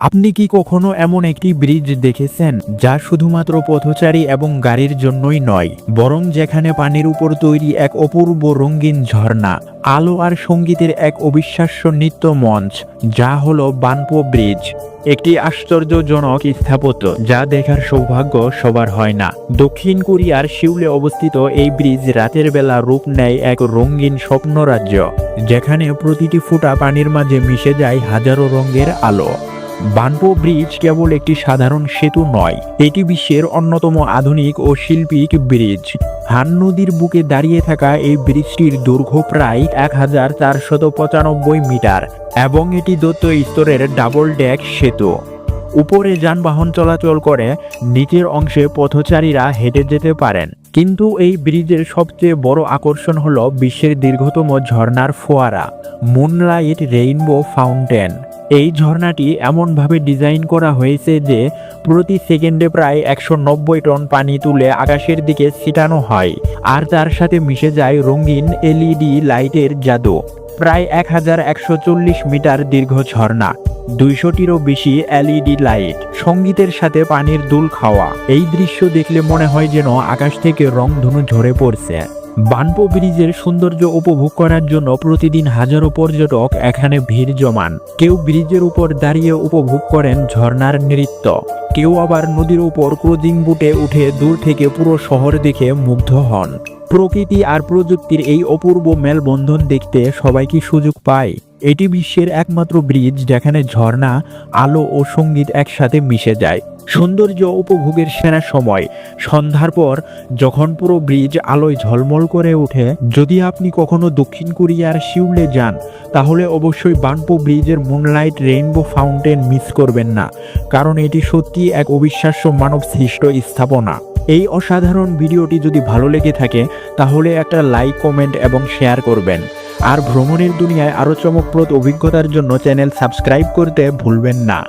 আপনি কি কখনো এমন একটি ব্রিজ দেখেছেন যা শুধুমাত্র পথচারী এবং গাড়ির জন্যই নয়, বরং যেখানে পানির উপর তৈরি এক অপূর্ব রঙিন ঝর্ণা, আলো আর সঙ্গীতের এক অবিশ্বাস্য নৃত্য মঞ্চ, যা হলো বানপো ব্রিজ? একটি আশ্চর্যজনক স্থাপত্য যা দেখার সৌভাগ্য সবার হয় না। দক্ষিণ কোরিয়ার শিউলে অবস্থিত এই ব্রিজ রাতের বেলা রূপ নেয় এক রঙিন স্বপ্নরাজ্য, যেখানে প্রতিটি ফুটা পানির মাঝে মিশে যায় হাজারো রঙের আলো। বানপো ব্রিজ কেবল একটি সাধারণ সেতু নয়, এটি বিশ্বের অন্যতম আধুনিক ও শিল্পিক ব্রিজ। হান নদীর বুকে দাঁড়িয়ে থাকা এই ব্রিজটির দৈর্ঘ্য প্রায় এক হাজার চারশত পঁচানব্বই মিটার এবং এটি দত্ত স্তরের ডাবল ডেক সেতু। উপরে যানবাহন চলাচল করে, নিচের অংশে পথচারীরা হেঁটে যেতে পারেন। কিন্তু এই ব্রিজের সবচেয়ে বড় আকর্ষণ হল বিশ্বের দীর্ঘতম ঝর্ণার ফোয়ারা, মুনলাইট রেইনবো ফাউন্টেন। এই ঝর্ণাটি এমনভাবে ডিজাইন করা হয়েছে যে প্রতি সেকেন্ডে প্রায় একশো নব্বই টন পানি তুলে আকাশের দিকে ছিটানো হয়, আর তার সাথে মিশে যায় রঙিন এলইডি লাইটের জাদু। প্রায় এক হাজার একশো চল্লিশ মিটার দীর্ঘ ঝর্ণা, দুইশোটিরও বেশি এলইডি লাইট, সঙ্গীতের সাথে পানির দুল খাওয়া। এই দৃশ্য দেখলে মনে হয় যেন আকাশ থেকে রংধনু ঝরে পড়ছে। বানপো ব্রিজের সৌন্দর্য উপভোগ করার জন্য প্রতিদিন হাজারো পর্যটক এখানে ভিড় জমান। কেউ ব্রিজের উপর দাঁড়িয়ে উপভোগ করেন ঝর্ণার নৃত্য। কেউ আবার নদীর উপর ক্রুজিং বুটে উঠে দূর থেকে পুরো শহর দেখে মুগ্ধ হন। প্রকৃতি আর প্রযুক্তির এই অপূর্ব মেলবন্ধন দেখতে সবাই কি সুযোগ পায়? এটি বিশ্বের একমাত্র ব্রিজ যেখানে ঝর্ণা, আলো ও সংগীত একসাথে মিশে যায়। সৌন্দর্য উপভোগের সেরা সময়। সন্ধ্যার পর যখন পুরো ব্রিজ আলোয় ঝলমল করে ওঠে, যদি আপনি কখনো দক্ষিণ কোরিয়ার শিউলে যান, তাহলে অবশ্যই বানপো ব্রিজের মুনলাইট রেইনবো ফাউন্টেন মিস করবেন না, কারণ এটি সত্যি এক অবিশ্বাস্য মানব সৃষ্ট স্থাপনা। এই অসাধারণ ভিডিওটি যদি ভালো লেগে থাকে, তাহলে একটা লাইক, কমেন্ট এবং শেয়ার করবেন। আর ভ্রমণের দুনিয়ায় আরও চমকপ্রদ অভিজ্ঞতার জন্য চ্যানেল সাবস্ক্রাইব করতে ভুলবেন না।